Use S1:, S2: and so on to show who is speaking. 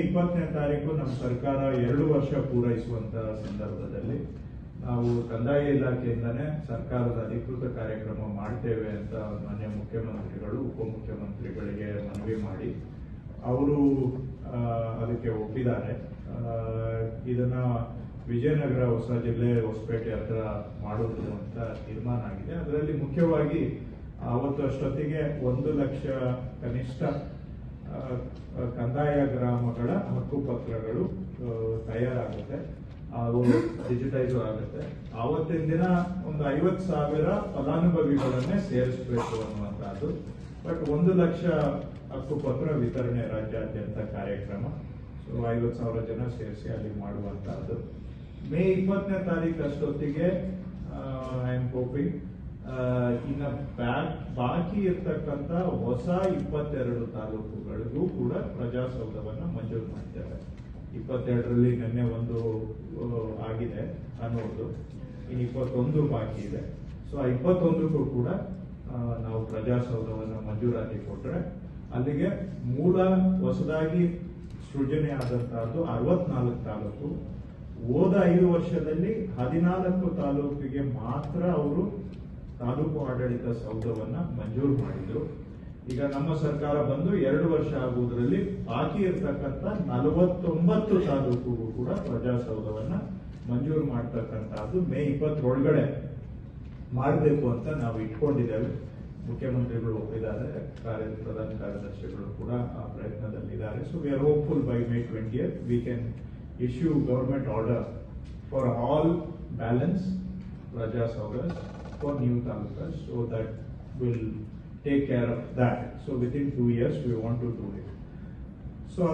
S1: ಇಪ್ಪತ್ತನೇ ತಾರೀಕು ನಮ್ಮ ಸರ್ಕಾರ ಎರಡು ವರ್ಷ ಪೂರೈಸುವಂತಹ ಸಂದರ್ಭದಲ್ಲಿ ನಾವು ಕಂದಾಯ ಇಲಾಖೆಯಿಂದನೇ ಸರ್ಕಾರದ ಅಧಿಕೃತ ಕಾರ್ಯಕ್ರಮ ಮಾಡ್ತೇವೆ ಅಂತ ಮಾನ್ಯ ಮುಖ್ಯಮಂತ್ರಿಗಳು, ಉಪಮುಖ್ಯಮಂತ್ರಿಗಳಿಗೆ ಮನವಿ ಮಾಡಿ ಅವರು ಅದಕ್ಕೆ ಒಪ್ಪಿದ್ದಾರೆ. ಇದನ್ನ ವಿಜಯನಗರ ಹೊಸ ಜಿಲ್ಲೆ ಹೊಸಪೇಟೆ ಹತ್ರ ಮಾಡೋದು ಅಂತ ತೀರ್ಮಾನ ಆಗಿದೆ. ಅದರಲ್ಲಿ ಮುಖ್ಯವಾಗಿ ಅವತ್ತು ಅಷ್ಟೊತ್ತಿಗೆ ಒಂದು ಲಕ್ಷ ಕನಿಷ್ಠ ಕಂದಾಯ ಗ್ರಾಮಗಳ ಹಕ್ಕುಪತ್ರಗಳು ತಯಾರಾಗುತ್ತೆ. ಅವು ಡಿಜಿಟೈಸ್ ಆಗುತ್ತೆ. ಆವತ್ತಿನ ದಿನ ಒಂದು ಐವತ್ತು ಸಾವಿರ ಫಲಾನುಭವಿಗಳನ್ನೇ ಸೇರಿಸಬೇಕು ಅನ್ನುವಂಥದ್ದು. ಬಟ್ ಒಂದು ಲಕ್ಷ ಹಕ್ಕುಪತ್ರ ವಿತರಣೆ ರಾಜ್ಯಾದ್ಯಂತ ಕಾರ್ಯಕ್ರಮ. ಸೊ, ಐವತ್ತು ಸಾವಿರ ಜನ ಸೇರಿಸಿ ಅಲ್ಲಿ ಮಾಡುವಂತಹದ್ದು ಮೇ ಇಪ್ಪತ್ತನೇ ತಾರೀಕು ಅಷ್ಟೊತ್ತಿಗೆ ಐ ಆಮ್ ಹೋಪಿಂಗ್ ಇನ್ನ ಬ್ಯಾಕ್ ಬಾಕಿ ಇರ್ತಕ್ಕಂಥ ಹೊಸ ಇಪ್ಪತ್ತೆರಡು ತಾಲೂಕುಗಳಿಗೂ ಕೂಡ ಪ್ರಜಾಸೌಧವನ್ನ ಮಂಜೂರು ಮಾಡಿದ್ದಾರೆ ಇಪ್ಪತ್ತೆರಡರಲ್ಲಿ ನಿನ್ನೆ ಒಂದು ಆಗಿದೆ, ಅನ್ನೋದು. ಇನ್ನು ಇಪ್ಪತ್ತೊಂದು ಬಾಕಿ ಇದೆ. ಸೊ ಆ ಇಪ್ಪತ್ತೊಂದಕ್ಕೂ ಕೂಡ ನಾವು ಪ್ರಜಾಸೌಧವನ್ನ ಮಂಜೂರಾತಿ ಕೊಟ್ರೆ ಅಲ್ಲಿಗೆ ಮೂಲ ಹೊಸದಾಗಿ ಸೃಜನೆ ಆದಂತಹದ್ದು ಅರವತ್ನಾಲ್ಕು ತಾಲೂಕು. ಹೋದ ಐದು ವರ್ಷದಲ್ಲಿ ಹದಿನಾಲ್ಕು ತಾಲೂಕಿಗೆ ಮಾತ್ರ ಅವರು ತಾಲೂಕು ಆಡಳಿತ ಸೌಧವನ್ನ ಮಂಜೂರು ಮಾಡಿದ್ರು. ಈಗ ನಮ್ಮ ಸರ್ಕಾರ ಬಂದು ಎರಡು ವರ್ಷ ಆಗುವುದರಲ್ಲಿ ಬಾಕಿ ಇರತಕ್ಕಂತ ನಲವತ್ತೊಂಬತ್ತು ತಾಲೂಕುಗೂ ಕೂಡ ಪ್ರಜಾಸೌಧವನ್ನ ಮಂಜೂರು ಮಾಡ್ತಕ್ಕಂತಹದ್ದು ಮೇ ಇಪ್ಪತ್ತೊಳಗಡೆ ಮಾಡಬೇಕು ಅಂತ ನಾವು ಇಟ್ಕೊಂಡಿದ್ದೇವೆ. ಮುಖ್ಯಮಂತ್ರಿಗಳು ಒಪ್ಪಿದ್ದಾರೆ ಕಾರ್ಯ ಪ್ರಧಾನ ಕಾರ್ಯದರ್ಶಿಗಳು ಕೂಡ ಆ ಪ್ರಯತ್ನದಲ್ಲಿದ್ದಾರೆ. So we are hopeful by May twenty we can issue government order for all balance Prajasoudhas for new campus. So that will take care of that. So within two years, we want to do it. So